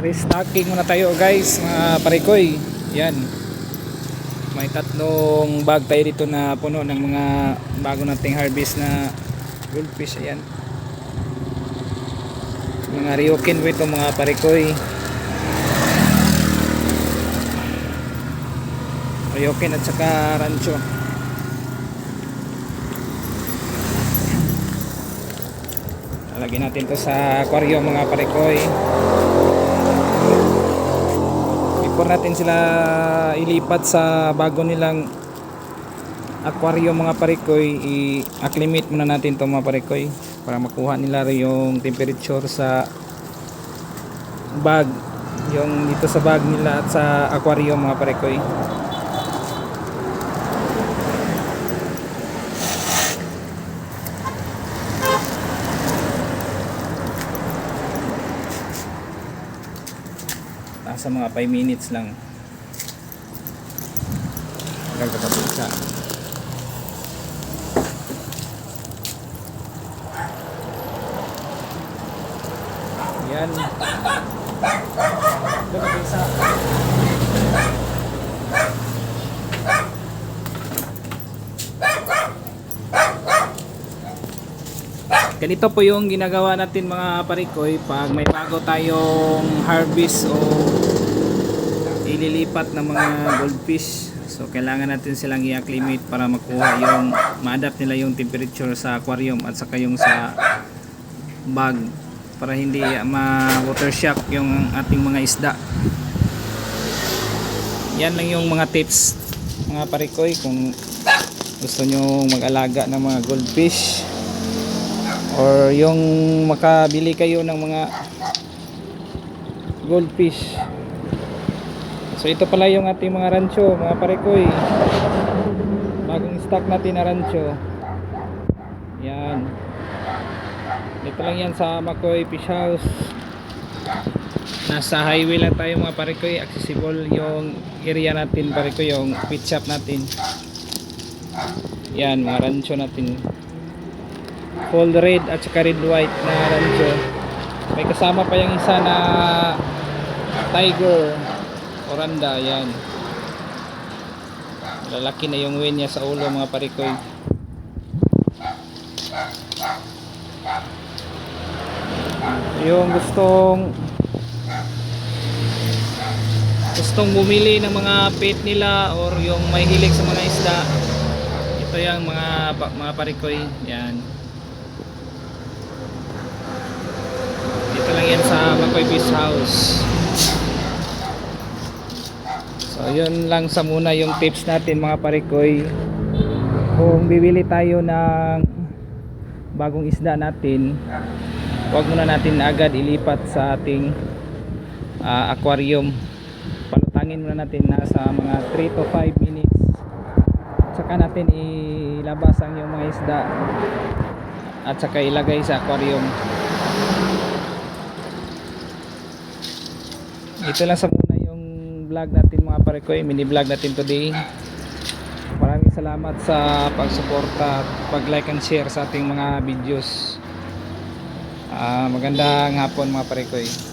restocking muna tayo guys mga parikoy. Yan. May tatlong bag tayo dito na puno ng mga bago nating harvest na goldfish. Ayan. Mga ryokin po ito mga parikoy? Ryokin at saka rancho. Lagyan natin to sa aquarium mga parikoy. Before natin sila ilipat sa bago nilang aquarium mga parikoy, i-acclimate muna natin to mga parikoy para makuha nila rin yung temperature sa bag yung dito sa bag nila at sa aquarium mga parikoy. Nasa mga 5 minutes lang. Gagapapisa. Yan. Gagapapisa. Ganito po yung ginagawa natin mga parikoy pag may bago tayong harvest o ililipat ng mga goldfish. So kailangan natin silang i-acclimate para makuha yung ma-adapt nila yung temperature sa aquarium at saka yung sa bag para hindi ma-water shock yung ating mga isda. Yan lang yung mga tips mga parikoy kung gusto nyo mag-alaga ng mga goldfish or yung makabili kayo ng mga goldfish. So ito pala yung ating mga rancho mga parekoy. Bagong stock natin na rancho. Yan. Dito lang yan sa Makoy Fish House. Nasa highway lang tayo mga parekoy. Accessible yung area natin parekoy yung pit shop natin. Yan mga rancho natin full red at saka red white na rancho. May kasama pa yung isa na tiger. Oranda yan. Lalaki na yung win niya sa ulo mga parikoy. Yung gustong gustong bumili ng mga pet nila or yung may hilig sa mga isda ito yung mga mga parikoy yan dito lang sa Beach House. So yun lang sa muna yung tips natin mga parikoy. Kung bibili tayo ng bagong isda natin wag muna natin agad ilipat sa ating ah, aquarium. Palutangin muna natin nasa mga 3 to 5 minutes. Saka natin ilabas ang yung mga isda at saka ilagay sa aquarium ito lang sa muna yung vlog natin mga parekoy mini vlog natin today. Maraming salamat sa pagsuporta pag like and share sa ating mga videos. Ah, magandang hapon mga parekoy